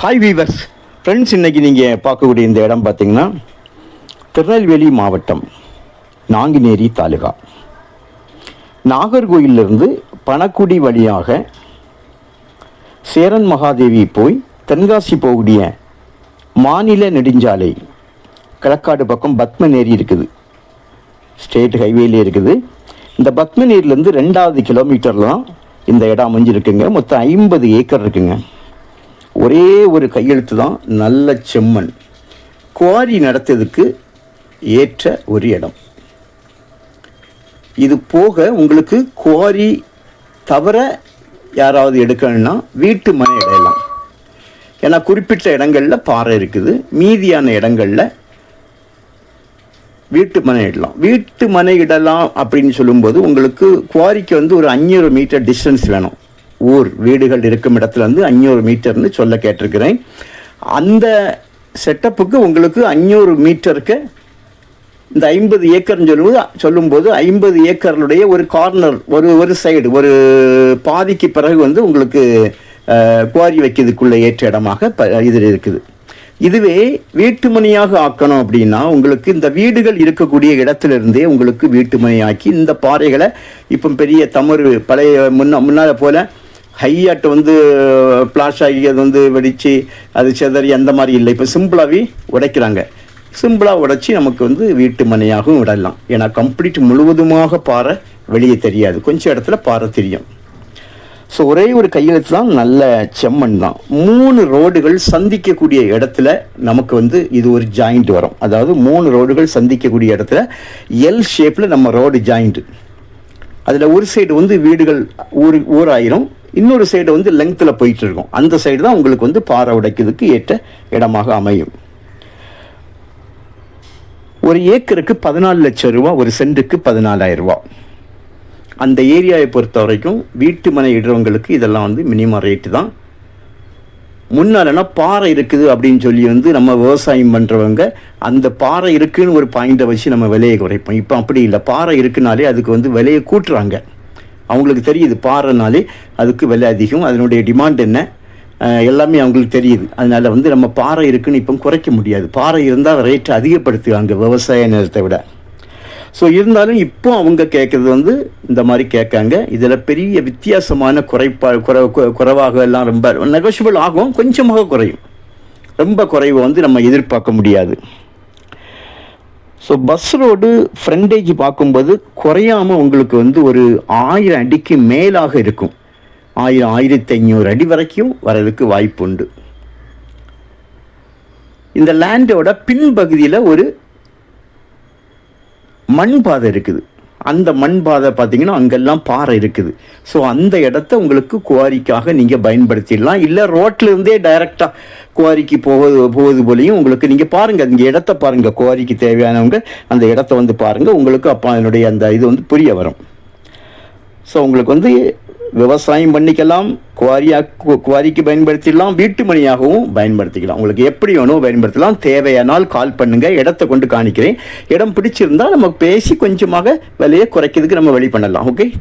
Hi viewers friends இன்னைக்கு நீங்கள் பார்க்கக்கூடிய இந்த இடம் பார்த்தீங்கன்னா திருநெல்வேலி மாவட்டம் நாங்குநேரி தாலுகா. நாகர்கோயிலிருந்து பணக்குடி வழியாக சேரன் மகாதேவி போய் தென்காசி போகக்கூடிய மாநில நெடுஞ்சாலை களக்காடு பக்கம் பத்மநேரி இருக்குது. ஸ்டேட் ஹைவேலே இருக்குது. இந்த பத்மநேரிலேருந்து ரெண்டாவது கிலோமீட்டர்லாம் தான் இந்த இடம் அமைஞ்சிருக்குங்க. மொத்தம் ஐம்பது ஏக்கர் இருக்குங்க. ஒரே ஒரு கையெழுத்து தான் நல்ல செம்மண். குவாரி நடத்ததுக்கு ஏற்ற ஒரு இடம். இது போக உங்களுக்கு குவாரி தவிர யாராவது எடுக்கணும்னா வீட்டு மனை இடையலாம் ஏன்னா குறிப்பிட்ட இடங்களில் பாறை இருக்குது. மீதியான இடங்களில் வீட்டு மனை இடலாம். வீட்டு மனை இடலாம் அப்படின்னு சொல்லும்போது உங்களுக்கு குவாரிக்கு வந்து ஒரு அஞ்சூறு மீட்டர் டிஸ்டன்ஸ் வேணும். ஊர் வீடுகள் இருக்கும் இடத்துலேருந்து அஞ்சூறு மீட்டர்னு சொல்ல கேட்டிருக்கிறேன். அந்த செட்டப்புக்கு உங்களுக்கு அஞ்சூறு மீட்டருக்கு இந்த ஐம்பது ஏக்கர்னு சொல்லும்போது சொல்லும்போது ஐம்பது ஏக்கர்களுடைய ஒரு கார்னர் ஒரு ஒரு சைடு ஒரு பாதிக்கு பிறகு வந்து உங்களுக்கு குவாரி வைக்கிறதுக்குள்ள ஏற்ற இடமாக ப இதில் இருக்குது. இதுவே வீட்டுமனையாக ஆக்கணும் அப்படின்னா உங்களுக்கு இந்த வீடுகள் இருக்கக்கூடிய இடத்துல இருந்தே உங்களுக்கு வீட்டுமனையாக்கி இந்த பாறைகளை இப்போ பெரிய தமறு பழைய முன்ன முன்னால் போல் ஹையாட்டு வந்து பிளாஷ் ஆகி அது வந்து வெடித்து அது செதறி அந்த மாதிரி இல்லை. இப்போ சிம்பிளாகவே உடைக்கிறாங்க. சிம்பிளாக உடைச்சி நமக்கு வந்து வீட்டு மனையாகவும் விடலாம். ஏன்னா கம்ப்ளீட் முழுவதுமாக பாறை வெளியே தெரியாது. கொஞ்சம் இடத்துல பாறை தெரியும். ஸோ ஒரே ஒரு கையெழுத்து தான் நல்ல செம்மண் தான். மூணு ரோடுகள் சந்திக்கக்கூடிய இடத்துல நமக்கு வந்து இது ஒரு ஜாயிண்ட் வரும். அதாவது மூணு ரோடுகள் சந்திக்கக்கூடிய இடத்துல எல் ஷேப்பில் நம்ம ரோடு ஜாயிண்ட் அதில் ஒரு சைடு வந்து வீடுகள் ஊர் ஊராயிரும். இன்னொரு சைடு வந்து லெங்த்தில் போயிட்டு இருக்கும். அந்த சைடு தான் உங்களுக்கு வந்து பாறை உடைக்கிறதுக்கு ஏற்ற இடமாக அமையும். ஒரு ஏக்கருக்கு பதினாலு லட்சம் ரூபா ஒரு சென்ட்டுக்கு பதினாலாயிரம் ரூபா. அந்த ஏரியாவை பொறுத்த வரைக்கும் வீட்டு மனை இடுறவங்களுக்கு இதெல்லாம் வந்து மினிமம் ரேட்டு தான். முன்னாலனா பாறை இருக்குது அப்படின்னு சொல்லி வந்து நம்ம விவசாயம் பண்ணுறவங்க அந்த பாறை இருக்குதுன்னு ஒரு பாயிண்டை வச்சு நம்ம விலையை குறைப்போம். இப்போ அப்படி இல்லை. பாறை இருக்குனாலே அதுக்கு வந்து விலையை கூட்டுறாங்க. அவங்களுக்கு தெரியுது பாறைனாலே அதுக்கு விலை அதிகம் அதனுடைய டிமாண்ட் என்ன? எல்லாமே அவங்களுக்கு தெரியுது. அதனால் வந்து நம்ம பாறை இருக்குன்னு இப்போ குறைக்க முடியாது. பாறை இருந்தால் ரேட் அதிகப்படுத்துவாங்க விவசாய நிலத்தை விட. ஸோ இருந்தாலும் இப்போ அவங்க கேட்குறது வந்து இந்த மாதிரி கேட்காங்க. இதில் பெரிய வித்தியாசமான குறைப்பா குறை குறைவாக எல்லாம் ரொம்ப நெகோஷியபிள் ஆகும். கொஞ்சமாக குறையும். ரொம்ப குறைவை வந்து நம்ம எதிர்பார்க்க முடியாது. ஸோ பஸ் ரோடு ஃப்ரண்டேஜ் பார்க்கும்போது குறையாமல் உங்களுக்கு வந்து ஒரு ஆயிரம் அடிக்கு மேலாக இருக்கும். ஆயிரம் ஆயிரத்தி ஐநூறு அடி வரைக்கும் வரதுக்கு வாய்ப்பு உண்டு. இந்த லேண்டோட பின்பகுதியில் ஒரு மண் பாதை இருக்குது. அந்த மண் பாதை பார்த்தீங்கன்னா அங்கெல்லாம் பாறை இருக்குது. ஸோ அந்த இடத்த உங்களுக்கு குவாரிக்காக நீங்கள் பயன்படுத்திடலாம். இல்லை ரோட்லேருந்தே டைரெக்டாக குவாரிக்கு போவது போவது போலையும் உங்களுக்கு நீங்கள் பாருங்கள் இங்கே இடத்த பாருங்கள் குவாரிக்கு தேவையானவங்க அந்த இடத்த வந்து பாருங்கள் உங்களுக்கு அப்போ அதனுடைய அந்த இது வந்து புரிய வரும். ஸோ உங்களுக்கு வந்து விவசாயம் பண்ணிக்கலாம். குவாரியாக கு- குவாரிக்கு பயன்படுத்திடலாம் வீட்டு மணியாகவும் பயன்படுத்திக்கலாம். உங்களுக்கு எப்படி வேணும் பயன்படுத்தலாம். தேவையானால் கால் பண்ணுங்கள் இடத்த கொண்டு காணிக்கிறேன். இடம் பிடிச்சிருந்தா நம்ம பேசி கொஞ்சமாக விலையை குறைக்கிறதுக்கு நம்ம வழி பண்ணலாம். ஓகே